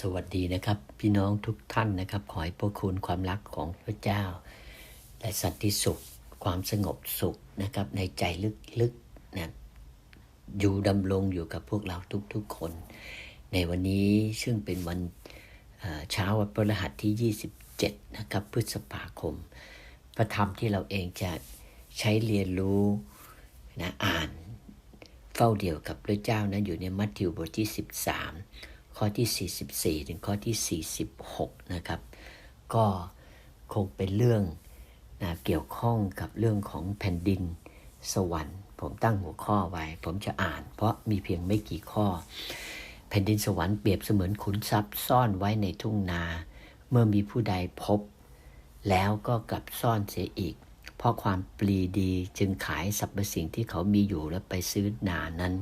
สวัสดีนะครับ พี่น้องทุกท่านนะครับ ขอให้พระคุณความรักของพระเจ้า และสันติสุข ความสงบสุขนะครับ ในใจลึกๆนะอยู่ดำรงอยู่กับพวกเราทุกๆคน ในวันนี้ซึ่งเป็นวันเช้าวันพฤหัสที่ 27 นะครับพฤษภาคม พระธรรมที่เราเองจะใช้เรียนรู้นะอ่านเฝ้าเดียวกับพระเจ้านั้นอยู่ในมัทธิวบทที่ 13 ข้อที่ 44 ถึงข้อที่ 46 นะครับ ก็คงเป็นเรื่องนะเกี่ยวข้องกับเรื่องของแผ่นดินสวรรค์ ผมตั้งหัวข้อไว้ ผมจะอ่าน เพราะมีเพียงไม่กี่ข้อ แผ่นดินสวรรค์เปรียบเสมือนขุนทรัพย์ซ่อนไว้ในทุ่งนา เมื่อมีผู้ใดพบ แล้วก็กลับซ่อนเสียอีก เพราะความปลีดีจึงขายสรรพสิ่งที่เขามีอยู่แล้วไปซื้อนานั้น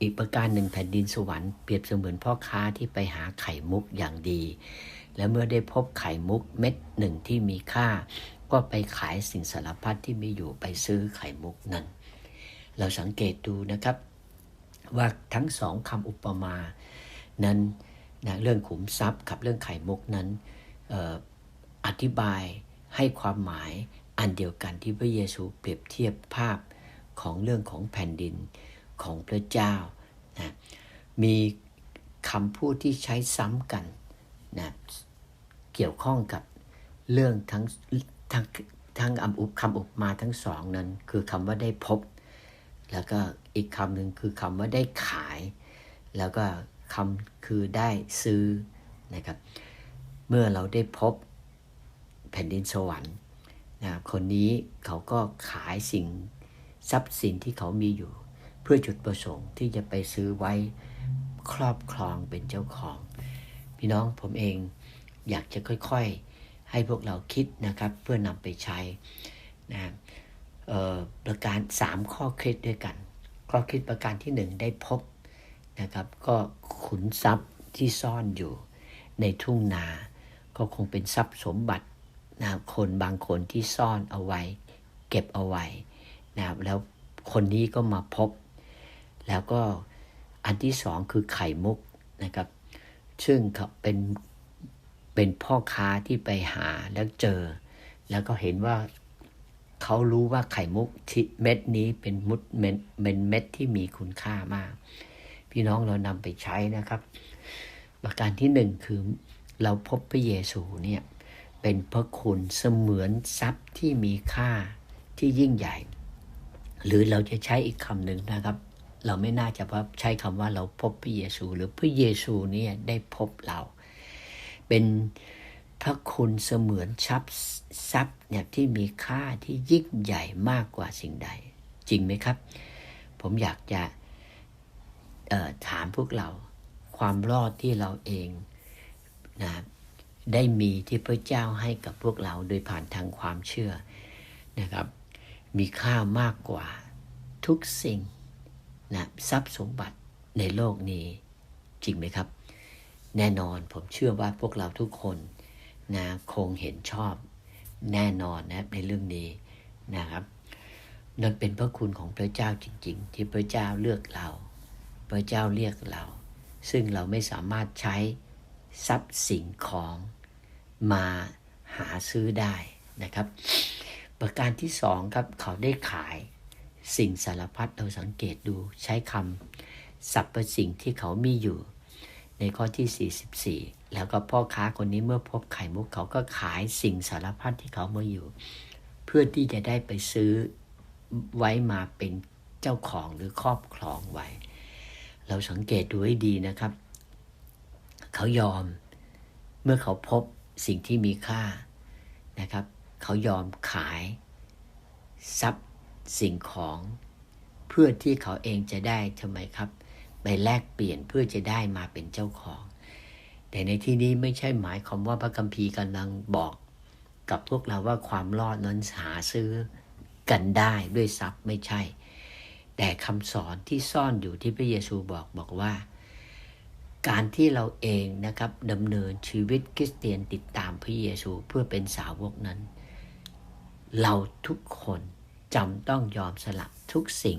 อีกประการหนึ่งแผ่นดินสวรรค์เปรียบเสมือนพ่อค้าที่ไปหาไข่มุกอย่างดี และเมื่อได้พบไข่มุกเม็ดหนึ่งที่มีค่า ก็ไปขายสิ่งสารพัดที่มีอยู่ไปซื้อไข่มุกนั้น เราสังเกตดูนะครับว่าทั้งสองคำอุปมานั้นนะเรื่องขุมทรัพย์กับเรื่องไข่มุกนั้นอออธิบายให้ความหมายอันเดียวกันที่พระเยซูเปรียบเทียบภาพของเรื่องของแผ่นดิน ของพระเจ้านะมีคำพูดที่ใช้ซ้ำกันนะเกี่ยวข้องกับเรื่องทั้งทั้งทั้งคำอุปคำอุปมาทั้งสองนั้น คือคำว่าได้พบ แล้วก็อีกคำหนึ่งคือคำว่าได้ขาย แล้วก็คำคือได้ซื้อนะครับ เมื่อเราได้พบแผ่นดินสวรรค์นะคนนี้เขาก็ขายสิ่งทรัพย์สินที่เขามีอยู่ เพื่อจุดประสงค์ที่จะไปซื้อไว้ครอบครองเป็นเจ้าของ พี่น้องผมเองอยากจะค่อยๆ ให้พวกเราคิดนะครับ เพื่อนำไปใช้นะประการ 3 ข้อคิดด้วยกัน ข้อคิดประการที่ 1 ได้พบนะครับ ก็ขุนทรัพย์ที่ซ่อนอยู่ในทุ่งนา ก็คงเป็นทรัพย์สมบัตินะคนบางคนที่ซ่อนเอาไว้ เก็บเอาไว้นะแล้วคนนี้ก็มาพบ แล้วก็อันที่สองคือไข่มุกนะครับ ซึ่งเขาเป็นเป็นพ่อค้าที่ไปหาแล้วเจอ แล้วก็เห็นว่าเขารู้ว่าไข่มุกเม็ดนี้เป็นมุดเม็ดเป็นเม็ดที่มีคุณค่ามาก พี่น้องเรานำไปใช้นะครับ ประการที่หนึ่งคือเราพบพระเยซูเนี่ยเป็นพระคุณเสมือนทรัพย์ที่มีค่าที่ยิ่งใหญ่ หรือเราจะใช้อีกคำหนึ่งนะครับ เราไม่น่าจะว่าใช้คำว่าเราพบพระเยซู หรือพระเยซูเนี่ยได้พบเรา เป็นพระคุณเสมือนทรัพย์ทรัพย์เนี่ยที่มีค่าที่ยิ่งใหญ่มากกว่าสิ่งใด จริงไหมครับ ผมอยากจะถามพวกเราความรอดที่เราเองนะได้มีที่พระเจ้าให้กับพวกเราโดยผ่านทางความเชื่อนะครับ มีค่ามากกว่าทุกสิ่ง นะทรัพย์สมบัติในโลกนี้จริงไหมครับ แน่นอนผมเชื่อว่าพวกเราทุกคนนะคงเห็นชอบแน่นอนนะในเรื่องนี้นะครับนั่นเป็นพระคุณของพระเจ้าจริง ๆ ที่พระเจ้าเลือกเรา พระเจ้าเรียกเรา ซึ่งเราไม่สามารถใช้ทรัพย์สิ่งของมาหาซื้อได้นะครับ ประการที่สองครับเขาได้ขาย สิ่งสารพัดเราสังเกตดูใช้คำสรรพสิ่งที่เขามีอยู่ ในข้อที่ 44 แล้วก็พ่อค้าคนนี้เมื่อพบไข่มุกเขาก็ขายสิ่งสารพัดที่เขามาอยู่ เพื่อที่จะได้ไปซื้อไว้มาเป็นเจ้าของหรือครอบครองไว้ เราสังเกตดูให้ดีนะครับ เขายอมเมื่อเขาพบสิ่งที่มีค่านะครับ เขายอมขายทรัพย์ สิ่งของเพื่อที่เขาเองจะได้ทำไมครับ ไปแลกเปลี่ยนเพื่อจะได้มาเป็นเจ้าของ แต่ในที่นี้ไม่ใช่หมายความว่าพระคัมภีร์กำลังบอกกับพวกเราว่าความรอดนั้นหาซื้อกันได้ด้วยทรัพย์ไม่ใช่ แต่คำสอนที่ซ่อนอยู่ที่พระเยซูบอกบอกว่า การที่เราเองนะครับดำเนินชีวิตคริสเตียนติดตามพระเยซูเพื่อเป็นสาวกนั้น เราทุกคน จำต้องยอมสละทุกสิ่ง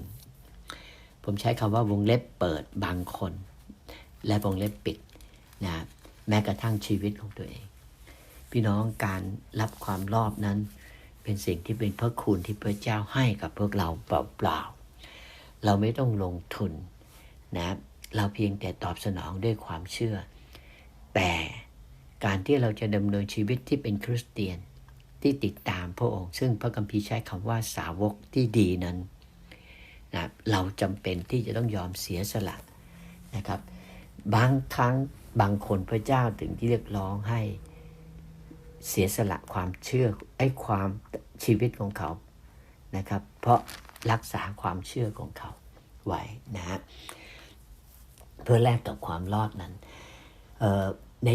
ผมใช้คำว่าวงเล็บเปิดบางคน และวงเล็บปิดนะแม้กระทั่งชีวิตของตัวเอง พี่น้องการรับความรอบนั้น เป็นสิ่งที่เป็นพระคุณที่พระเจ้าให้กับพวกเราเปล่าๆเราไม่ต้องลงทุนนะเราเพียงแต่ตอบสนองด้วยความเชื่อ แต่การที่เราจะดำเนินชีวิตที่เป็นคริสเตียน ที่ติดตามพระองค์ ซึ่งพระคัมภีร์ใช้คำว่าสาวกที่ดีนั้นนะเราจำเป็นที่จะต้องยอมเสียสละนะครับ บางครั้งบางคนพระเจ้าถึงที่เรียกร้องให้เสียสละความเชื่อไอ้ความชีวิตของเขานะครับ เพราะรักษาความเชื่อของเขาไว้นะฮะเพื่อแลกกับความรอดนั้นใน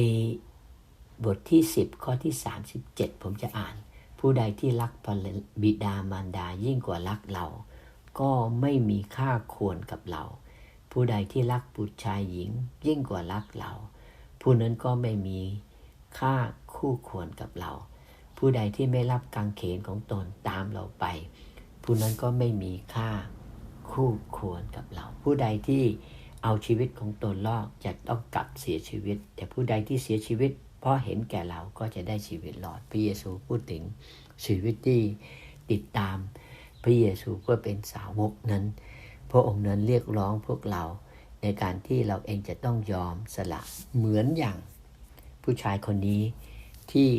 บทที่ 10 ข้อที่ 37 ผมจะอ่าน ผู้ใดที่รักบิดามารดายิ่งกว่ารักเรา ก็ไม่มีค่าควรกับเรา ผู้ใดที่รักบุตรชายหญิง ยิ่งกว่ารักเรา ผู้นั้นก็ไม่มีค่าคู่ควรกับเรา ผู้ใดที่ไม่รับกางเขนของตนตามเราไป ผู้นั้นก็ไม่มีค่าคู่ควรกับเรา ผู้ใดที่เอาชีวิตของตนรอดจะต้องกลับเสียชีวิต แต่ผู้ใดที่เสียชีวิต เพราะเห็นแก่เราก็จะได้ชีวิตรอด พระเยซูพูดถึงชีวิตที่ติดตาม พระเยซูเพื่อเป็นสาวกนั้น พระองค์นั้นเรียกร้องพวกเราในการที่เราเองจะต้องยอมสละเหมือนอย่างผู้ชายคนนี้ที่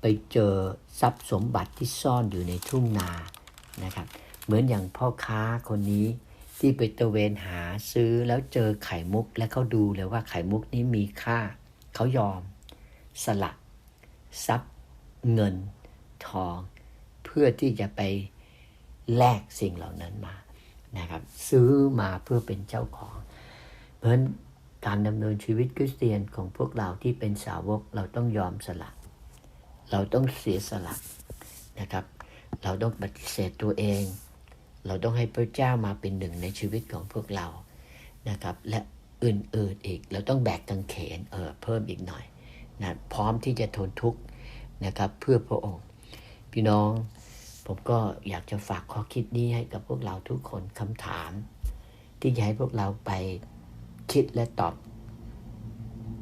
ไปเจอทรัพย์สมบัติที่ซ่อนอยู่ในทุ่งนานะครับ เหมือนอย่างพ่อค้าคนนี้ที่ไปตะเวนหาซื้อแล้วเจอไข่มุก และเขาดูเลยว่าไข่มุกนี้มีค่า เขายอม สละทรัพย์ เงิน ทอง เพื่อที่จะไปแลกสิ่งเหล่านั้นมานะครับ ซื้อมาเพื่อเป็นเจ้าของ เพราะฉะนั้นการดำเนินชีวิตคริสเตียนของพวกเราที่เป็นสาวกเราต้องยอมสละ เราต้องเสียสละนะครับ เราต้องปฏิเสธตัวเอง เราต้องให้พระเจ้ามาเป็นหนึ่งในชีวิตของพวกเรานะครับ และอื่นๆอีก เราต้องแบกกังเขนเออเพิ่มอีกหน่อย นะพร้อมที่จะทนทุกข์นะครับเพื่อพระองค์ พี่น้องผมก็อยากจะฝากข้อคิดนี้ให้กับพวกเราทุกคนคำถาม ที่จะให้พวกเราไปคิดและตอบ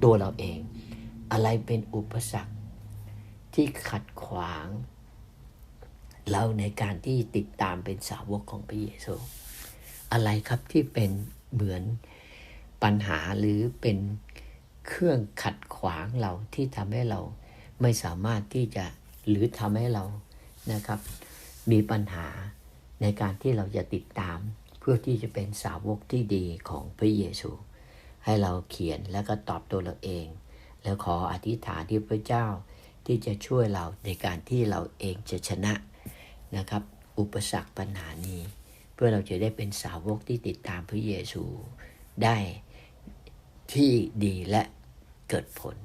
ตัวเราเอง อะไรเป็นอุปสรรคที่ขัดขวาง เราในการที่ติดตามเป็นสาวกของพระเยซู อะไรครับที่เป็นเหมือนปัญหาหรือเป็น เครื่องขัดขวางเราที่ทำให้เราไม่สามารถที่จะหรือทำให้เรานะครับ มีปัญหาในการที่เราจะติดตามเพื่อที่จะเป็นสาวกที่ดีของพระเยซู ให้เราเขียนแล้วก็ตอบตัวเราเอง แล้วขออธิษฐานที่พระเจ้าที่จะช่วยเราในการที่เราเองจะชนะนะครับ อุปสรรคปัญหานี้ เพื่อเราจะได้เป็นสาวกที่ติดตามพระเยซูได้ที่ดีและ เกิดผล